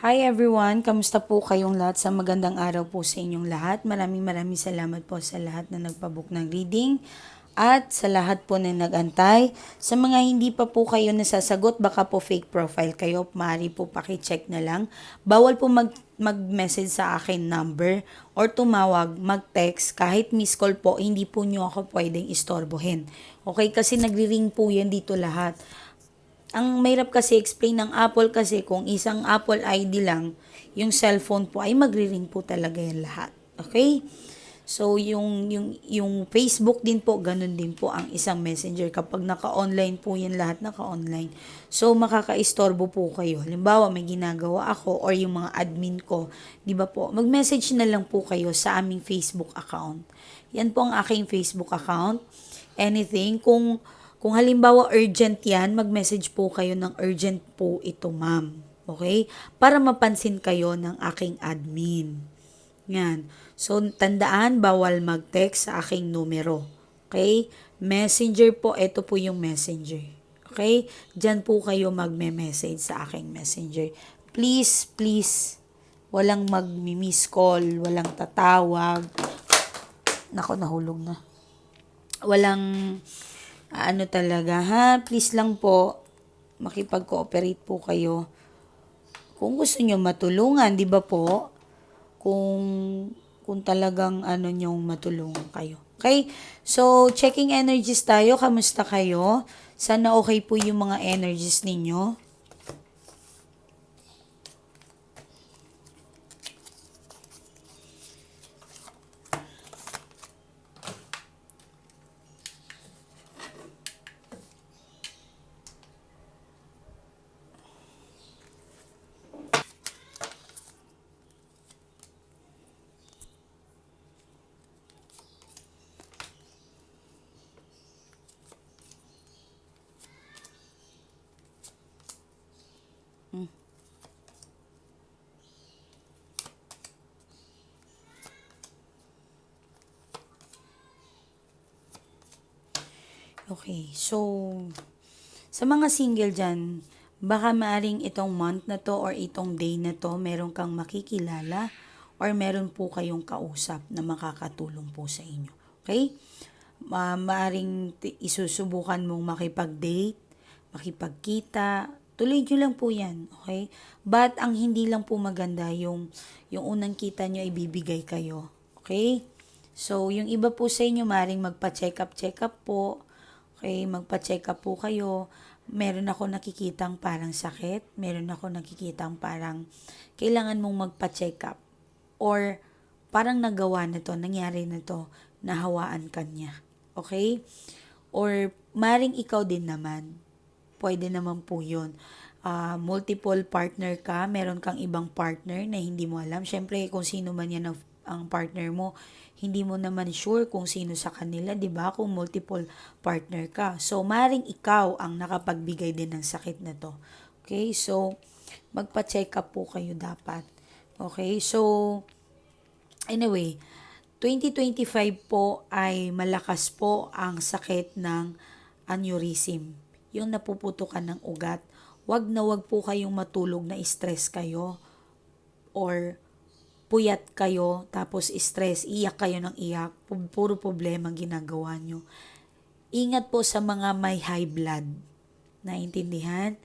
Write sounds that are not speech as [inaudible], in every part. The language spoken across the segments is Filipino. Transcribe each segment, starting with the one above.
Hi everyone, kamusta po kayong lahat sa magandang araw po sa inyong lahat. Maraming maraming salamat po sa lahat na nagpabook ng reading at sa lahat po na nagantay. Sa mga hindi pa po kayo nasasagot, baka po fake profile kayo, maaari po pakicheck na lang. Bawal po mag mag-message sa akin number or tumawag, mag-text, kahit miss call po, hindi po nyo ako pwedeng istorbohin. Okay, kasi nagri-ring po yan dito lahat ang mahirap kasi explain ng Apple kasi kung isang Apple ID lang, yung cellphone po ay magri-ring po talaga yan lahat. Okay? So, yung, yung, yung Facebook din po, ganun din po ang isang messenger. Kapag naka-online po yan lahat, naka-online. So, makaka-istorbo po kayo. Halimbawa, may ginagawa ako or yung mga admin ko, di ba po, mag-message na lang po kayo sa aming Facebook account. Yan po ang aking Facebook account. Anything, kung kung halimbawa urgent yan, mag-message po kayo ng urgent po ito, ma'am. Okay? Para mapansin kayo ng aking admin. Yan. So, tandaan, bawal mag-text sa aking numero. Okay? Messenger po, ito po yung messenger. Okay? Diyan po kayo magme-message sa aking messenger. Please, please, walang mag-miss call, walang tatawag. Nako, nahulog na. Walang ano talaga ha, please lang po, makipag-cooperate po kayo. Kung gusto nyo matulungan, di ba po? Kung, kung talagang ano nyong matulungan kayo. Okay? So, checking energies tayo. Kamusta kayo? Sana okay po yung mga energies ninyo. Okay, so, sa mga single dyan, baka maaring itong month na to or itong day na to, meron kang makikilala or meron po kayong kausap na makakatulong po sa inyo. Okay? Ma maaring isusubukan mong makipag-date, makipagkita, tuloy nyo lang po yan, okay? But ang hindi lang po maganda yung, yung unang kita nyo ibibigay kayo, okay? So, yung iba po sa inyo, maring magpa-check up, check up po, Okay, magpa-check up po kayo. Meron ako nakikitang parang sakit. Meron ako nakikitang parang kailangan mong magpa-check up. Or parang nagawa na to, nangyari na to, nahawaan ka niya. Okay? Or maring ikaw din naman. Pwede naman po yun. Uh, multiple partner ka, meron kang ibang partner na hindi mo alam. Siyempre, kung sino man yan ang, partner mo, hindi mo naman sure kung sino sa kanila, 'di ba? Kung multiple partner ka. So, maring ikaw ang nakapagbigay din ng sakit na 'to. Okay? So, magpa-check up po kayo dapat. Okay? So, anyway, 2025 po ay malakas po ang sakit ng aneurysm. Yung napuputukan ng ugat. Wag na wag po kayong matulog na stress kayo or puyat kayo, tapos stress, iyak kayo ng iyak, puro problema ginagawa nyo. Ingat po sa mga may high blood. Naintindihan?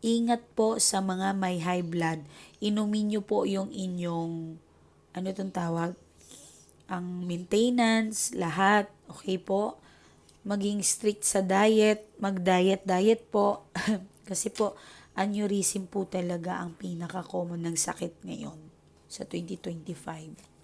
Ingat po sa mga may high blood. Inumin nyo po yung inyong, ano itong tawag? Ang maintenance, lahat. Okay po? Maging strict sa diet, mag-diet-diet po. [laughs] Kasi po, aneurysm po talaga ang pinaka-common ng sakit ngayon sa 2025.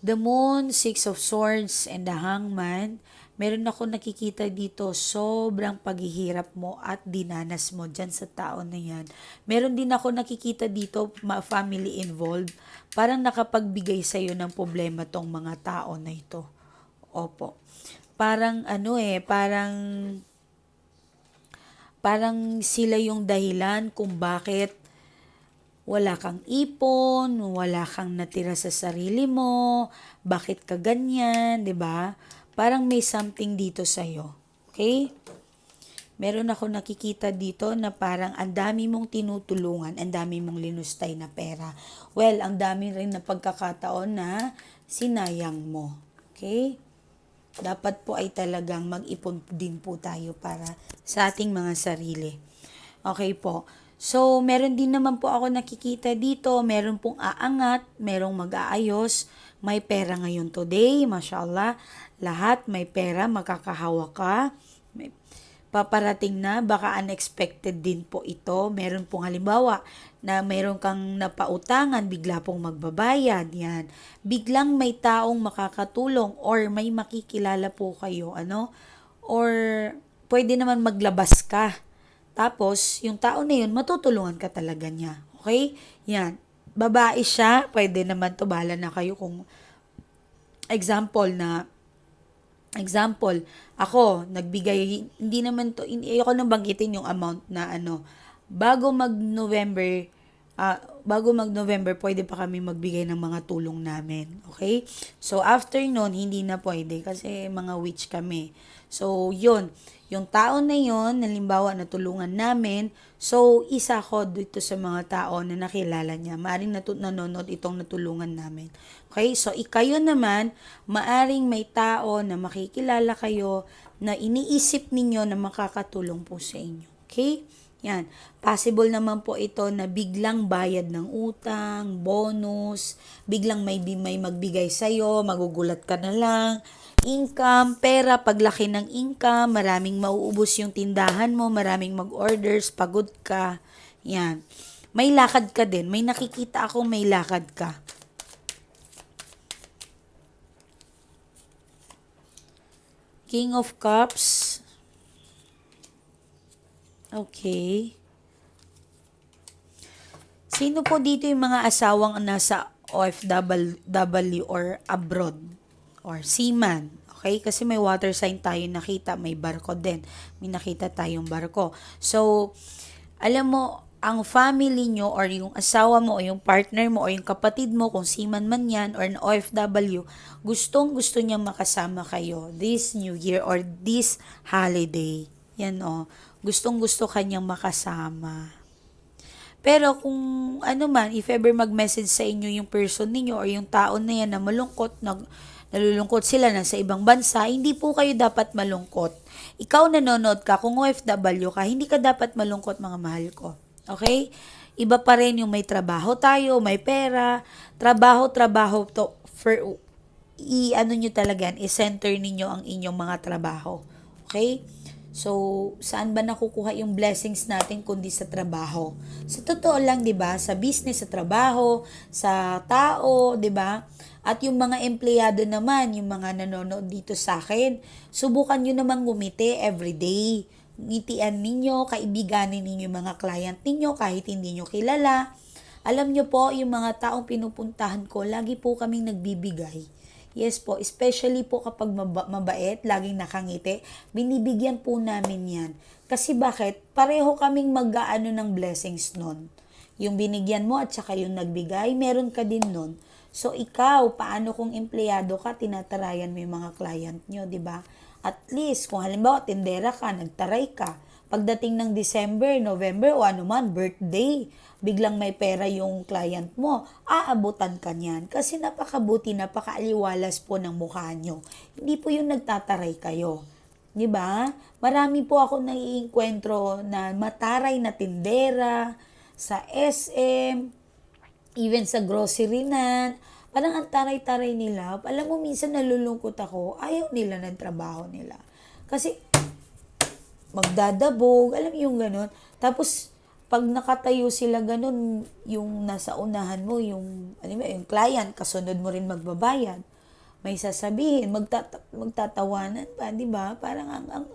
The Moon, Six of Swords, and the Hangman, meron ako nakikita dito sobrang paghihirap mo at dinanas mo dyan sa tao na yan. Meron din ako nakikita dito family involved. Parang nakapagbigay sa'yo ng problema tong mga tao na ito. Opo. Parang ano eh, parang parang sila yung dahilan kung bakit wala kang ipon, wala kang natira sa sarili mo, bakit ka ganyan, 'di ba? Parang may something dito sa iyo. Okay? meron ako nakikita dito na parang ang dami mong tinutulungan, ang dami mong linustay na pera. Well, ang dami rin na pagkakataon na sinayang mo. Okay? Dapat po ay talagang mag-ipon din po tayo para sa ating mga sarili. Okay po. So, meron din naman po ako nakikita dito, meron pong aangat, merong mag-aayos, may pera ngayon today, mashallah. Lahat may pera, makakahawa ka. May, paparating na, baka unexpected din po ito. Meron pong halimbawa na meron kang napautangan, bigla pong magbabayad, yan. Biglang may taong makakatulong or may makikilala po kayo, ano? Or pwede naman maglabas ka. Tapos, yung tao na yun, matutulungan ka talaga niya. Okay? Yan. Babae siya, pwede naman to, bahala na kayo kung example na Example, ako, nagbigay, hindi naman to, hindi, ayoko nang banggitin yung amount na ano, bago mag-November, ah, bago mag-November, pwede pa kami magbigay ng mga tulong namin. Okay? So, after nun, hindi na pwede kasi mga witch kami. So, yun. Yung tao na yun, halimbawa, natulungan namin, so, isa ko dito sa mga tao na nakilala niya. Maaring natu- nanonood itong natulungan namin. Okay? So, ikayo naman, maaring may tao na makikilala kayo na iniisip ninyo na makakatulong po sa inyo. Okay? Yan. Possible naman po ito na biglang bayad ng utang, bonus, biglang may, may magbigay sa'yo, magugulat ka na lang, income, pera, paglaki ng income, maraming mauubos yung tindahan mo, maraming mag-orders, pagod ka. Yan. May lakad ka din. May nakikita ako may lakad ka. King of Cups. Okay. Sino po dito yung mga asawang nasa OFW or abroad? Or seaman? Okay? Kasi may water sign tayo nakita. May barko din. May nakita tayong barko. So, alam mo, ang family nyo or yung asawa mo o yung partner mo o yung kapatid mo, kung seaman man yan or na OFW, gustong gusto niya makasama kayo this New Year or this holiday. Yan o. Gustong gusto kanyang makasama. Pero kung ano man, if ever mag-message sa inyo yung person ninyo or yung tao na yan na malungkot, nag, nalulungkot sila na sa ibang bansa, hindi po kayo dapat malungkot. Ikaw nanonood ka, kung OFW ka, hindi ka dapat malungkot mga mahal ko. Okay? Iba pa rin yung may trabaho tayo, may pera, trabaho, trabaho to, for, i, ano nyo talaga i-center ninyo ang inyong mga trabaho. Okay? So, saan ba nakukuha yung blessings natin kundi sa trabaho? Sa totoo lang, 'di ba? Sa business, sa trabaho, sa tao, 'di ba? At yung mga empleyado naman, yung mga nanonood dito sa akin, subukan nyo naman ngumiti every day. Ngitian ninyo, kaibiganin ninyo yung mga client ninyo kahit hindi nyo kilala. Alam nyo po, yung mga taong pinupuntahan ko, lagi po kaming nagbibigay. Yes po, especially po kapag maba- mabait, laging nakangiti, binibigyan po namin yan. Kasi bakit? Pareho kaming mag-aano ng blessings nun. Yung binigyan mo at saka yung nagbigay, meron ka din nun. So ikaw, paano kung empleyado ka, tinatarayan mo yung mga client nyo, di ba? At least, kung halimbawa, tindera ka, nagtaray ka, pagdating ng December, November, o ano man, birthday, biglang may pera yung client mo, aabutan ka niyan. Kasi napakabuti, napakaaliwalas po ng mukha nyo. Hindi po yung nagtataray kayo. Di ba? Marami po ako naiinkwentro na mataray na tindera, sa SM, even sa grocery na, parang ang taray-taray nila. Alam mo, minsan nalulungkot ako, ayaw nila ng trabaho nila. Kasi, magdadabog, alam yung ganun. Tapos, pag nakatayo sila ganun, yung nasa unahan mo, yung, ano mo, yung client, kasunod mo rin magbabayad. May sasabihin, magtata- magtatawanan pa, di ba? Parang ang, ang,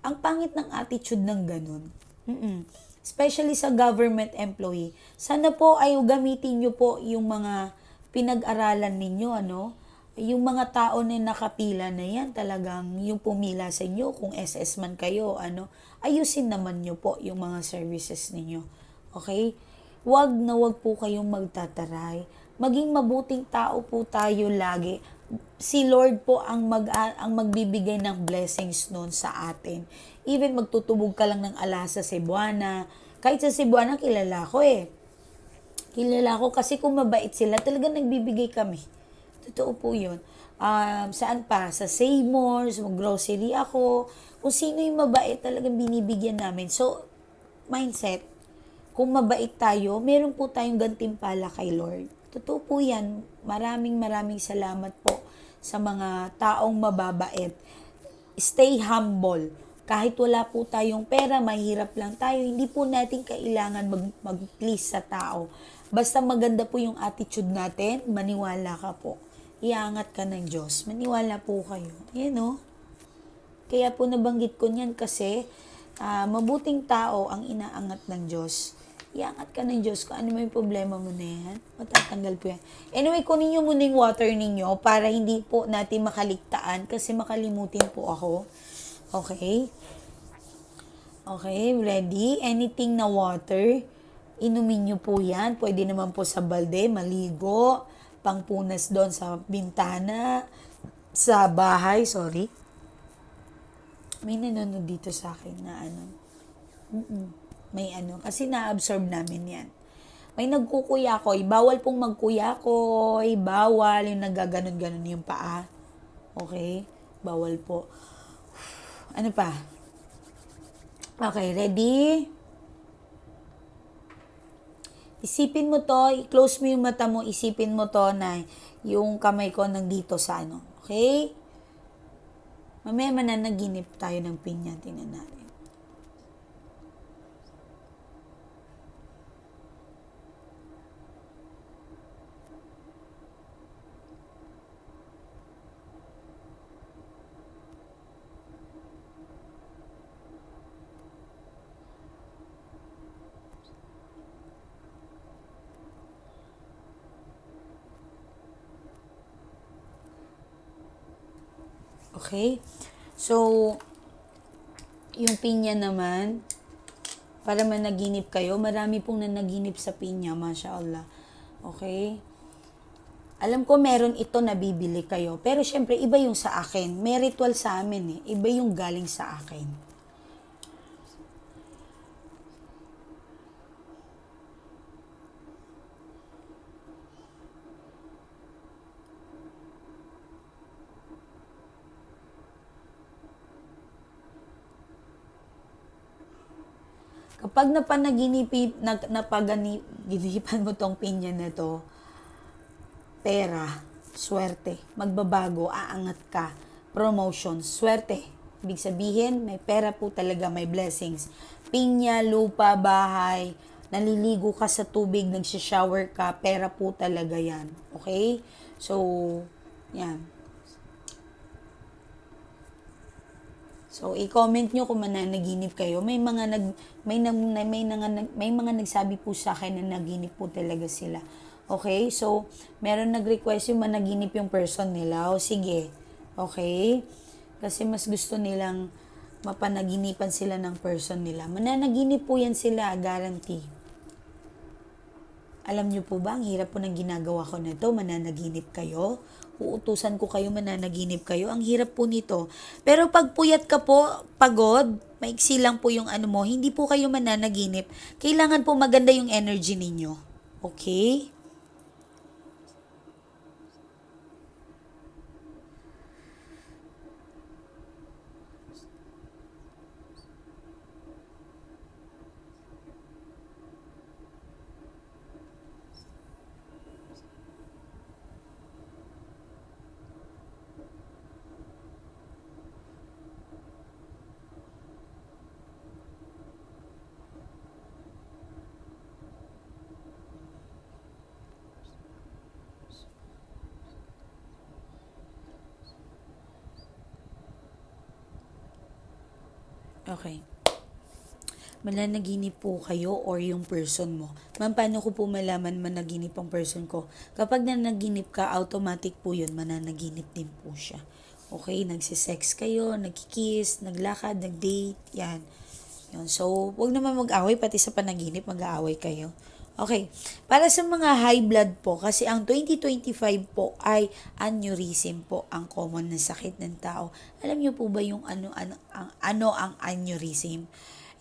ang pangit ng attitude ng ganun. Mm-mm. Especially sa government employee. Sana po ay gamitin nyo po yung mga pinag-aralan ninyo, ano? Yung mga tao na nakapila na yan, talagang yung pumila sa inyo, kung SS man kayo, ano, ayusin naman nyo po yung mga services ninyo. Okay? Huwag na huwag po kayong magtataray. Maging mabuting tao po tayo lagi. si Lord po ang mag ang magbibigay ng blessings noon sa atin. Even magtutubog ka lang ng alas sa Cebuana. Kahit sa Cebuana, kilala ko eh. Kilala ko kasi kung mabait sila, talagang nagbibigay kami. Totoo po yun. Um, saan pa? Sa Seymour's, mag-grocery ako. Kung sino yung mabait, talagang binibigyan namin. So, mindset, kung mabait tayo, meron po tayong gantimpala kay Lord. Totoo po yan. Maraming maraming salamat po sa mga taong mababait. Stay humble. Kahit wala po tayong pera, mahirap lang tayo, hindi po natin kailangan mag, mag-please sa tao. Basta maganda po yung attitude natin, maniwala ka po. Iangat ka ng Diyos. Maniwala po kayo. Yan o. Kaya po nabanggit ko niyan kasi ah, mabuting tao ang inaangat ng Diyos. Iangat ka ng Diyos kung ano may problema mo na yan. Matatanggal po yan. Anyway, kunin nyo muna yung water ninyo para hindi po natin makaligtaan kasi makalimutin po ako. Okay? Okay, ready? Anything na water, inumin nyo po yan. Pwede naman po sa balde, maligo, pangpunas doon sa bintana, sa bahay, sorry. May nanonood dito sa akin na ano. Mm-mm. May ano, kasi na-absorb namin yan. May nagkukuyakoy. Bawal pong magkuyakoy. Bawal yung nagaganon-ganon yung paa. Okay? Bawal po. Ano pa? Okay, ready? Isipin mo to, i-close mo yung mata mo, isipin mo to na yung kamay ko nandito sa ano. Okay? Mamaya mananaginip tayo ng pinya, tingnan natin. Okay? So, yung pinya naman, para managinip kayo, marami pong nanaginip sa pinya, masya Allah. Okay? Alam ko meron ito na bibili kayo, pero syempre iba yung sa akin. May ritual sa amin eh. Iba yung galing sa akin. Kapag napanaginipi, nag, napaganipan mo tong pinya na to, pera, swerte, magbabago, aangat ka, promotion, swerte. Ibig sabihin, may pera po talaga, may blessings. Pinya, lupa, bahay, naliligo ka sa tubig, nagsishower ka, pera po talaga yan. Okay? So, yan. So, i-comment nyo kung mananaginip kayo. May mga nag may nag, may, mga, may mga nagsabi po sa akin na naginip po talaga sila. Okay? So, meron nag-request yung managinip yung person nila. O sige. Okay? Kasi mas gusto nilang mapanaginipan sila ng person nila. Mananaginip po yan sila, guarantee. Alam niyo po ba, ang hirap po ng ginagawa ko na to, mananaginip kayo. Uutusan ko kayo, mananaginip kayo. Ang hirap po nito. Pero pag puyat ka po, pagod, maiksi lang po yung ano mo, hindi po kayo mananaginip. Kailangan po maganda yung energy ninyo. Okay? Okay. Mananaginip po kayo or yung person mo. Ma'am, paano ko po malaman managinip ang person ko? Kapag nanaginip ka, automatic po yun, mananaginip din po siya. Okay, nagsisex kayo, nagkikiss, naglakad, nagdate, yan. Yun. So, wag naman mag-away, pati sa panaginip, mag-aaway kayo. Okay. Para sa mga high blood po, kasi ang 2025 po ay aneurysm po ang common na sakit ng tao. Alam niyo po ba yung ano, ano, ang, ano ang aneurysm?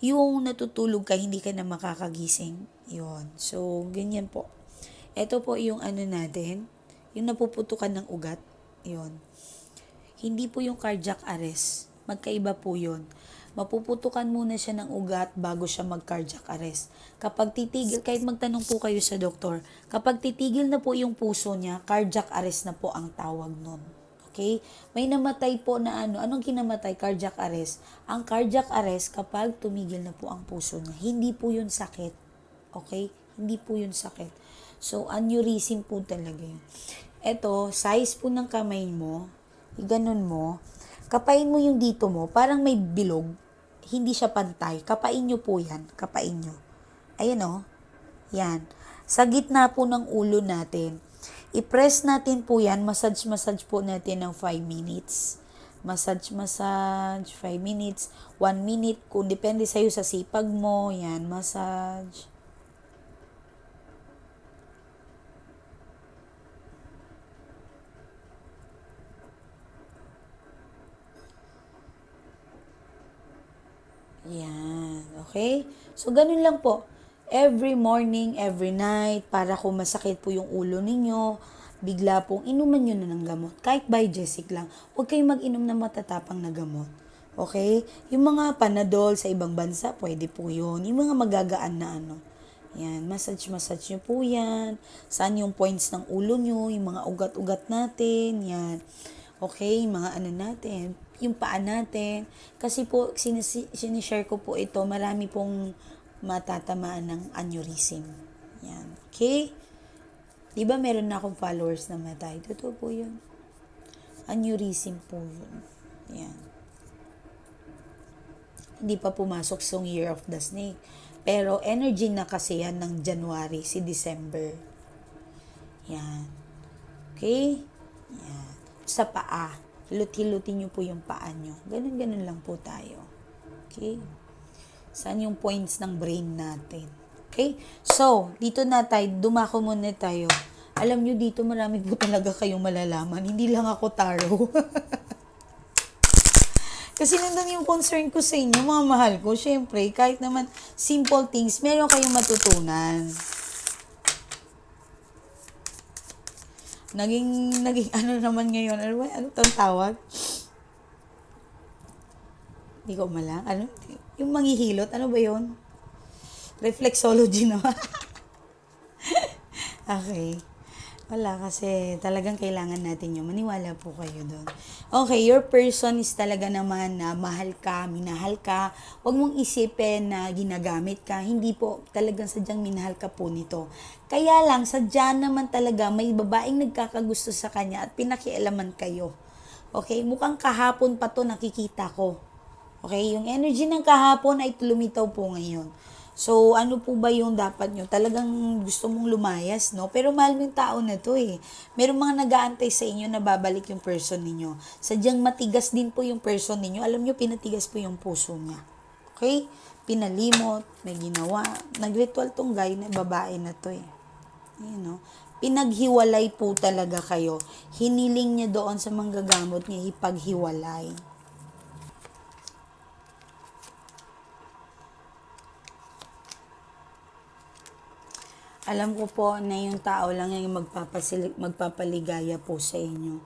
Yung natutulog ka, hindi ka na makakagising. Yun. So, ganyan po. Ito po yung ano natin, yung napuputukan ng ugat. Yun. Hindi po yung cardiac arrest. Magkaiba po yun. Mapuputukan muna siya ng ugat bago siya mag-cardiac arrest. Kapag titigil, kahit magtanong po kayo sa doktor, kapag titigil na po yung puso niya, cardiac arrest na po ang tawag nun. Okay? May namatay po na ano. Anong kinamatay? Cardiac arrest. Ang cardiac arrest kapag tumigil na po ang puso niya. Hindi po yun sakit. Okay? Hindi po yun sakit. So, aneurysm po talaga yun. Ito, size po ng kamay mo, ganun mo, kapain mo yung dito mo, parang may bilog, hindi siya pantay. Kapain nyo po yan, kapain nyo. Ayan o, yan. Sa gitna po ng ulo natin, i-press natin po yan, massage-massage po natin ng 5 minutes. Massage-massage, 5 minutes, 1 minute, kung depende sa'yo sa sipag mo, yan, massage. Yan. Okay? So, ganun lang po. Every morning, every night, para kung masakit po yung ulo ninyo, bigla pong inuman nyo na ng gamot. Kahit Biogesic lang. Huwag kayong mag-inom ng matatapang na gamot. Okay? Yung mga panadol sa ibang bansa, pwede po yun. Yung mga magagaan na ano. Yan, massage-massage nyo po yan. Saan yung points ng ulo nyo, yung mga ugat-ugat natin, yan. Okay, yung mga ano natin, yung paa natin. Kasi po, sinisi- sinishare ko po ito, marami pong matatamaan ng aneurysm. Yan, okay? Di ba meron na akong followers na matay? Totoo po yun. Aneurysm po yun. Yan. Hindi pa pumasok sa year of the snake. Pero energy na kasi yan ng January, si December. Yan. Okay? Yan. Sa paa. Hilot-hilutin nyo po yung paa nyo. Ganun-ganun lang po tayo. Okay? Saan yung points ng brain natin? Okay? So, dito na tayo, dumako muna tayo. Alam nyo, dito marami po talaga kayong malalaman. Hindi lang ako taro. [laughs] Kasi nandun yung concern ko sa inyo, mga mahal ko. Siyempre, kahit naman simple things, meron kayong matutunan. Naging, naging [laughs] ano naman ngayon, ano ba, ano tawag? Hindi ko malang, ano? Yung manghihilot, ano ba yon? Reflexology naman. [laughs] okay. Wala kasi talagang kailangan natin yung maniwala po kayo doon. Okay, your person is talaga naman na mahal ka, minahal ka. Huwag mong isipin na ginagamit ka. Hindi po, talagang sadyang minahal ka po nito. Kaya lang, sadya naman talaga may babaeng nagkakagusto sa kanya at pinakialaman kayo. Okay, mukhang kahapon pa to nakikita ko. Okay, yung energy ng kahapon ay lumitaw po ngayon. So, ano po ba yung dapat nyo? Talagang gusto mong lumayas, no? Pero mahal yung tao na to eh. Meron mga nag-aantay sa inyo na babalik yung person ninyo. Sadyang matigas din po yung person ninyo. Alam nyo, pinatigas po yung puso niya. Okay? Pinalimot, may ginawa. Nag-ritual tong guy na babae na to eh. You know? Pinaghiwalay po talaga kayo. Hiniling niya doon sa manggagamot niya ipaghiwalay. Alam ko po na yung tao lang yung magpapasili- magpapaligaya po sa inyo.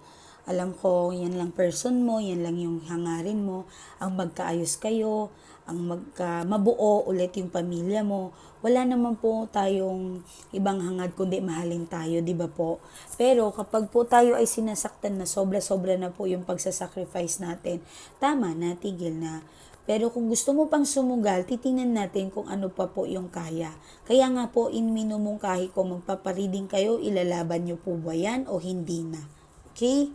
Alam ko, yan lang person mo, yan lang yung hangarin mo, ang magkaayos kayo, ang magka, mabuo ulit yung pamilya mo. Wala naman po tayong ibang hangad kundi mahalin tayo, di ba po? Pero kapag po tayo ay sinasaktan na sobra-sobra na po yung pagsasacrifice natin, tama na, tigil na. Pero kung gusto mo pang sumugal, titingnan natin kung ano pa po yung kaya. Kaya nga po, in minumungkahi ko, magpapariding kayo, ilalaban nyo po ba yan o hindi na? Okay?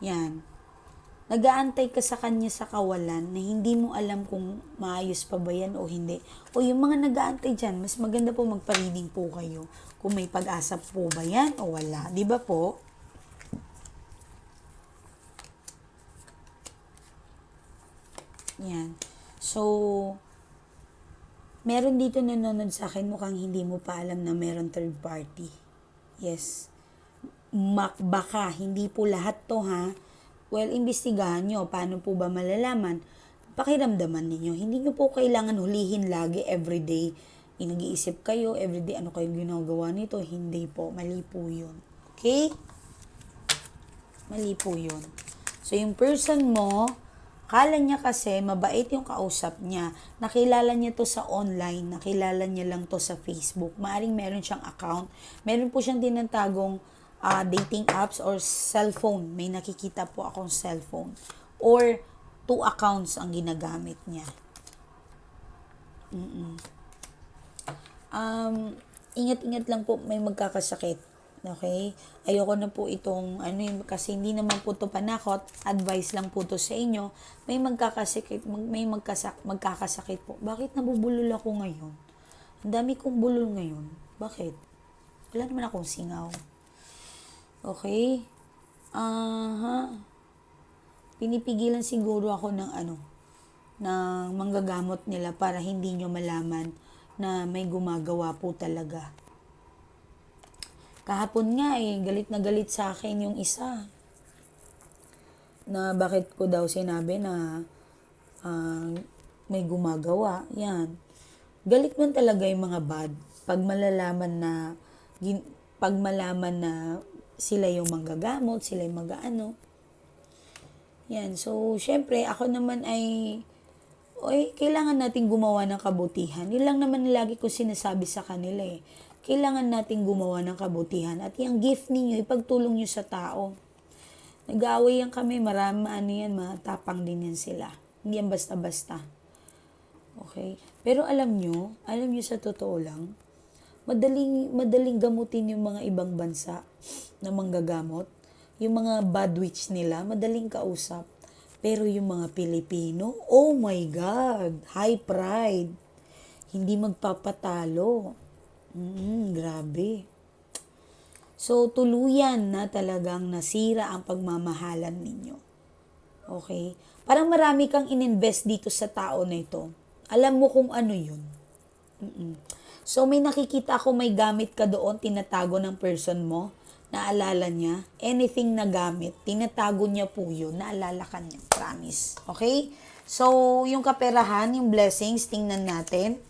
Yan. Nagaantay ka sa kanya sa kawalan na hindi mo alam kung maayos pa ba yan o hindi. O yung mga nagaantay dyan, mas maganda po magpa-reading po kayo. Kung may pag-asa po ba yan o wala. Di ba po? Yan. So, Meron dito nanonood sa akin, mukhang hindi mo pa alam na meron third party. Yes. Mak baka, hindi po lahat to ha. Well, imbestigahan nyo. Paano po ba malalaman? Pakiramdaman ninyo. Hindi nyo po kailangan hulihin lagi, everyday. Inag-iisip kayo, everyday, ano kayong ginagawa nito? Hindi po. Mali po yun. Okay? Mali po yun. So, yung person mo, Kala niya kasi mabait yung kausap niya. Nakilala niya to sa online, nakilala niya lang to sa Facebook. Maaring meron siyang account. Meron po siyang tinatagong ah, dating apps or cellphone. May nakikita po akong cellphone. Or two accounts ang ginagamit niya. Mm-mm. Um, ingat-ingat lang po may magkakasakit. Okay? Ayoko na po itong ano yun, kasi hindi naman po to panakot. Advice lang po to sa inyo. May magkakasakit, mag, may magkasak, magkakasakit po. Bakit nabubulol ako ngayon? Ang dami kong bulol ngayon. Bakit? Wala naman akong singaw. Okay? Aha. Pinipigilan siguro ako ng ano, ng manggagamot nila para hindi nyo malaman na may gumagawa po talaga. Kahapon nga eh, galit na galit sa akin yung isa. Na bakit ko daw sinabi na ah, may gumagawa. Yan. Galit man talaga yung mga bad. Pag malalaman na, gin, pag malaman na sila yung manggagamot, sila yung mag-ano. Yan. So, syempre, ako naman ay, oy, kailangan natin gumawa ng kabutihan. Yun lang naman lagi ko sinasabi sa kanila eh kailangan natin gumawa ng kabutihan. At yung gift ninyo, ipagtulong nyo sa tao. Nag-aaway yan kami, marami ano yan, matapang din yan sila. Hindi yan basta-basta. Okay? Pero alam nyo, alam nyo sa totoo lang, madaling, madaling gamutin yung mga ibang bansa na manggagamot. Yung mga bad witch nila, madaling kausap. Pero yung mga Pilipino, oh my God, high pride. Hindi magpapatalo. Mm, grabe. So, tuluyan na talagang nasira ang pagmamahalan ninyo. Okay? Parang marami kang ininvest dito sa tao na ito. Alam mo kung ano yun. Mm-mm. So, may nakikita ako may gamit ka doon, tinatago ng person mo, naalala niya, anything na gamit, tinatago niya po yun, naalala ka niya, promise. Okay? So, yung kaperahan, yung blessings, tingnan natin.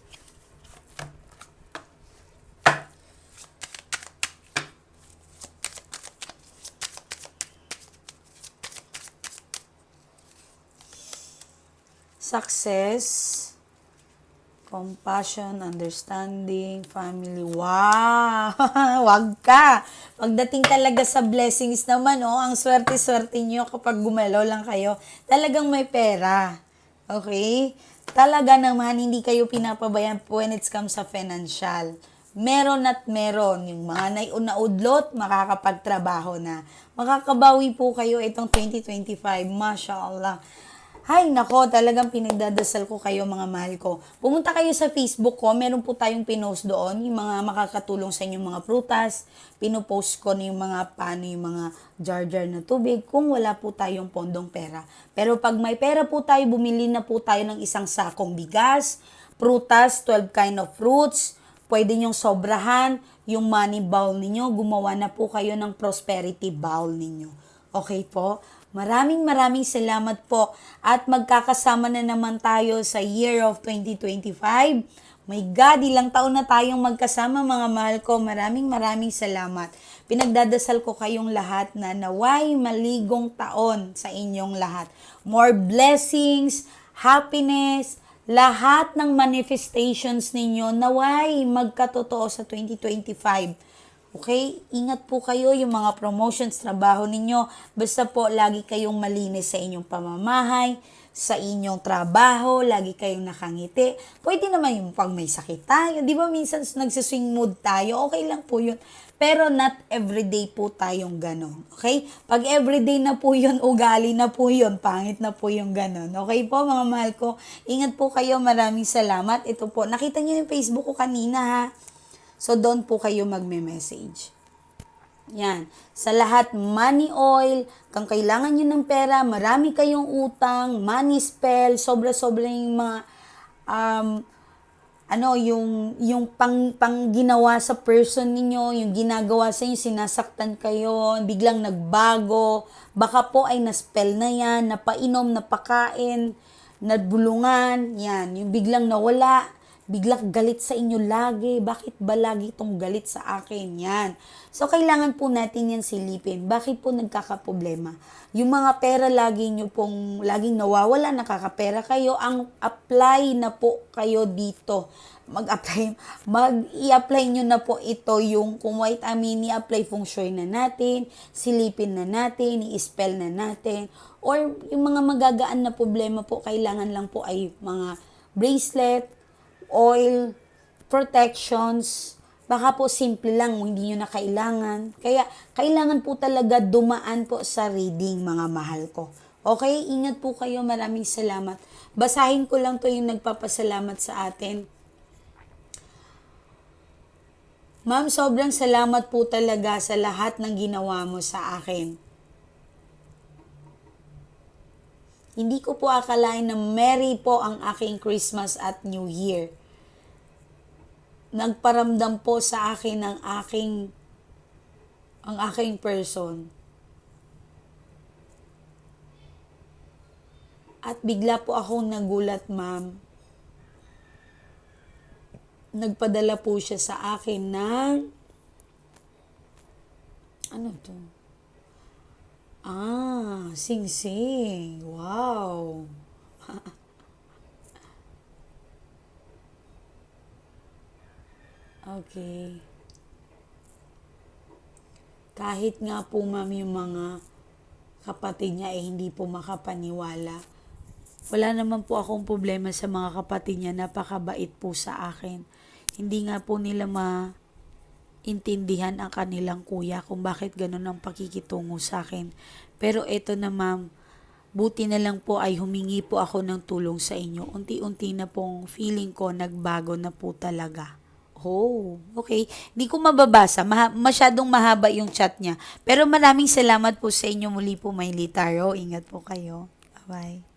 Success, compassion, understanding, family. Wow! [laughs] Wag ka! Pagdating talaga sa blessings naman, oh, ang swerte-swerte nyo kapag gumalaw lang kayo, talagang may pera. Okay? Talaga naman, hindi kayo pinapabayan when it comes sa financial. Meron at meron. Yung mga naudlot, makakapagtrabaho na. Makakabawi po kayo itong 2025. Masya Allah. Hay, nako, talagang pinagdadasal ko kayo mga mahal ko. Pumunta kayo sa Facebook ko, meron po tayong pinost doon, yung mga makakatulong sa inyong mga prutas. Pinopost ko na yung mga paano yung mga jar-jar na tubig kung wala po tayong pondong pera. Pero pag may pera po tayo, bumili na po tayo ng isang sakong bigas, prutas, 12 kind of fruits, pwede nyong sobrahan yung money bowl ninyo, gumawa na po kayo ng prosperity bowl ninyo. Okay po? Maraming maraming salamat po at magkakasama na naman tayo sa year of 2025. My God, ilang taon na tayong magkasama mga mahal ko. Maraming maraming salamat. Pinagdadasal ko kayong lahat na naway maligong taon sa inyong lahat. More blessings, happiness, lahat ng manifestations ninyo naway magkatotoo sa 2025. Okay? Ingat po kayo yung mga promotions, trabaho ninyo. Basta po, lagi kayong malinis sa inyong pamamahay, sa inyong trabaho, lagi kayong nakangiti. Pwede naman yung pag may sakit tayo. Di ba minsan nagsiswing mood tayo, okay lang po yun. Pero not everyday po tayong ganon. Okay? Pag everyday na po yun, ugali na po yun, pangit na po yung ganon. Okay po mga mahal ko? Ingat po kayo, maraming salamat. Ito po, nakita niyo yung Facebook ko kanina ha. So, doon po kayo magme-message. Yan. Sa lahat, money oil, kung kailangan nyo ng pera, marami kayong utang, money spell, sobra-sobra yung mga um, ano, yung, yung pang, pang ginawa sa person ninyo, yung ginagawa sa inyo, sinasaktan kayo, biglang nagbago, baka po ay naspell na yan, napainom, napakain, nabulungan, yan, yung biglang nawala, biglang galit sa inyo lagi, bakit ba lagi itong galit sa akin, yan. So, kailangan po natin yan silipin. Bakit po nagkakaproblema? Yung mga pera lagi nyo pong, laging nawawala, nakakapera kayo, ang apply na po kayo dito. Mag-apply, [laughs] mag-i-apply nyo na po ito yung kung white amin, i-apply feng shui na natin, silipin na natin, i-spell na natin, or yung mga magagaan na problema po, kailangan lang po ay mga bracelet, oil, protections, baka po simple lang, hindi nyo na kailangan. Kaya, kailangan po talaga dumaan po sa reading, mga mahal ko. Okay, ingat po kayo. Maraming salamat. Basahin ko lang to yung nagpapasalamat sa atin. Ma'am, sobrang salamat po talaga sa lahat ng ginawa mo sa akin. Hindi ko po akalain na merry po ang aking Christmas at New Year. Nagparamdam po sa akin ang aking ang aking person. At bigla po akong nagulat, ma'am. Nagpadala po siya sa akin ng ano to? Ah, sing-sing. [laughs] Wow. okay. Kahit nga po ma'am yung mga kapatid niya eh hindi po makapaniwala. Wala naman po akong problema sa mga kapatid niya. Napakabait po sa akin. Hindi nga po nila ma intindihan ang kanilang kuya kung bakit ganun ang pakikitungo sa akin. Pero eto na ma'am, buti na lang po ay humingi po ako ng tulong sa inyo. Unti-unti na pong feeling ko nagbago na po talaga. Oh, okay. Hindi ko mababasa. Maha- masyadong mahaba yung chat niya. Pero maraming salamat po sa inyo muli po, Maylita Taro. Ingat po kayo. Bye-bye.